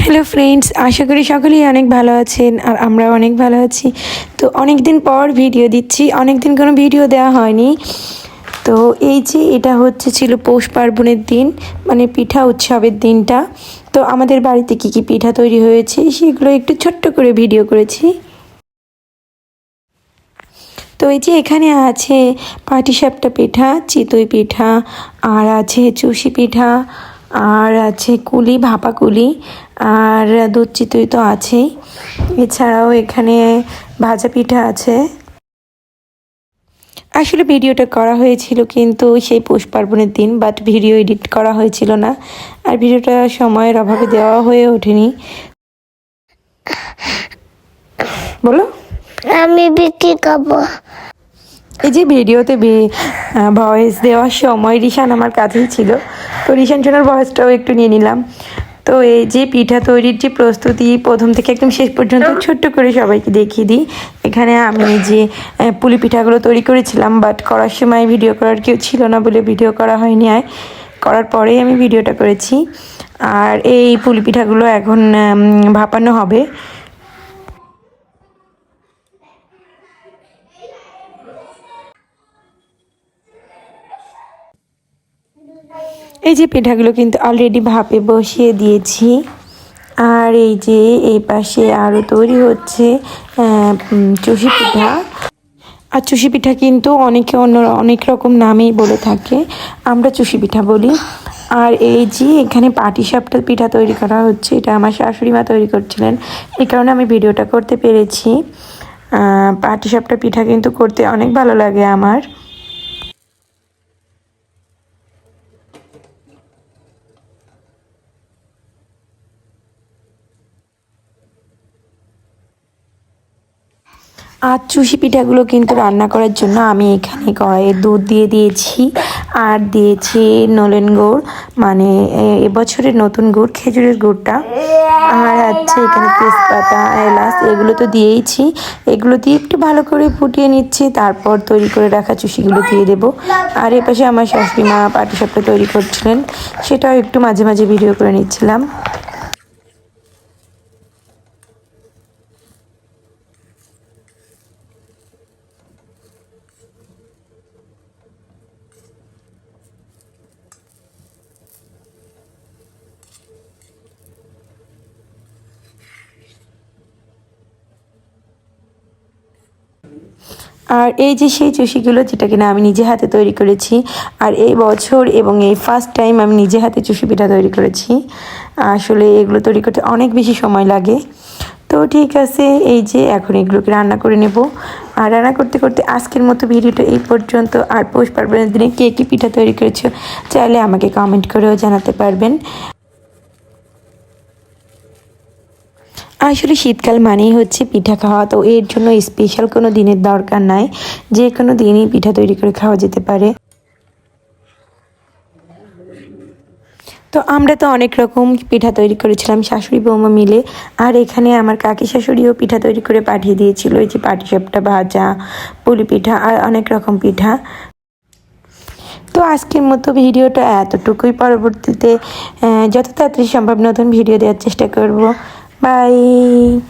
Hello friends আশা করি সকলেই অনেক ভালো আছেন আর আমরাও অনেক ভালো আছি। তো অনেক দিন পর ভিডিও দিচ্ছি অনেক দিন কোনো ভিডিও দেওয়া হয়নি। তো এই যে এটা হচ্ছে ছিল পৌষ পার্বণের দিন মানে পিঠা উৎসবের দিনটা। তো আমাদের বাড়িতে কী কী পিঠা তৈরি হয়েছে সেগুলো একটু ছোট্ট করে ভিডিও করেছি। তো এই যে এখানে আছে পাটিসাপটা পিঠা, চিতই পিঠা, আর আছে চুষি পিঠা আর আছে কুলি ভাপা কুলি আর দুধ চিতই তো আছেই। এছাড়াও এখানে ভাজা পিঠা আছে। আসলে ভিডিওটা করা হয়েছিল কিন্তু সেই পৌষ পার্বণের দিন বাট ভিডিও এডিট করা হয়েছিল না। আর ভিডিওটা সময়ের অভাবে দেওয়া হয়ে ওঠেনি। বলো। আমি বিক্রি খাব এই যে ভিডিওতে ভয়েস দেওয়ার সময় রিশান আমার কাছেই ছিল। তো রিশান সোনার ভয়েসটাও একটু নিয়ে নিলাম। তো এই যে পিঠা তৈরির যে প্রস্তুতি, প্রথম থেকে একদম শেষ পর্যন্ত ছোট্ট করে সবাইকে দেখিয়ে দিই। এখানে আমি যে পুলি পিঠাগুলো তৈরি করেছিলাম বাট করার সময় ভিডিও করার কেউ ছিল না বলে ভিডিও করা হয়নি আর। করার পরেই আমি ভিডিওটা করেছি। আর এই পুলি পিঠাগুলো এখন ভাপানো হবে। এই যে পিঠাগুলো কিন্তু অলরেডি ভাপে বসিয়ে দিয়েছি। আর এই যে এই পাশে আরও তৈরি হচ্ছে চষি পিঠা। আর চুষি পিঠা কিন্তু অনেকে অন্য, অনেক রকম নামেই বলে থাকে। আমরা চুষি পিঠা বলি। আর এই যে এখানে পাটিসাপটা পিঠা তৈরি করা হচ্ছে, এটা আমার শাশুড়ি মা তৈরি করছিলেন। এই কারণে আমি ভিডিওটা করতে পেরেছি। পাটিসাপটা পিঠা কিন্তু করতে অনেক ভালো লাগে আমার। আর চুষি পিঠাগুলো কিন্তু রান্না করার জন্য আমি এখানে কড়াইয়ে দুধ দিয়ে দিয়েছি, আর দিয়েছি নলেন গুড় মানে এবছরের নতুন গুড়, খেজুরের গুড়টা। আর আছে এখানে তেজপাতা, এলাচ, এগুলো তো দিয়েইছি। এগুলো দিয়ে একটু ভালো করে ফুটিয়ে নিচ্ছি, তারপর তৈরি করে রাখা চুষিগুলো দিয়ে দেব। আর এপাশে আমার শাশুড়ি মা পাটিসাপটা তৈরি করছিলেন, সেটাও একটু মাঝে মাঝে ভিডিও করে নিচ্ছিলাম। আর এই যে সেই চুষিগুলো যেটা কিনা আমি নিজে হাতে তৈরি করেছি, আর এই বছর এবং এই ফার্স্ট টাইম আমি নিজে হাতে চুষি পিঠা তৈরি করেছি। আসলে এগুলো তৈরি করতে অনেক বেশি সময় লাগে। তো ঠিক আছে, এই যে এখন এগুলোকে রান্না করে নেব। আর রান্না করতে করতে আজকের মতো ভিডিওটা এই পর্যন্ত। আর পৌষ পার্বণের দিনে কে কী পিঠা তৈরি করেছ চাইলে আমাকে কমেন্ট করেও জানাতে পারবেন। আসলে শীতকাল মানেই হচ্ছে পিঠা খাওয়া। তো এর জন্য স্পেশাল কোনো দিনের দরকার নাই। যে কোনো দিনই পিঠা তৈরি করে খাওয়া যেতে পারে। তো আমরা তো অনেক রকম পিঠা তৈরি করেছিলাম শাশুড়ি বৌমা মিলে। আর এখানে আমার কাকি শাশুড়িও পিঠা তৈরি করে পাঠিয়ে দিয়েছিল। এই যে পাটিসাপটা ভাজা, পুলি পিঠা আর অনেক রকম পিঠা। তো আজকের মতো ভিডিওটা এতটুকুই। পরবর্তীতে যত তাড়াতাড়ি সম্ভব নতুন ভিডিও দেওয়ার চেষ্টা করব। Bye.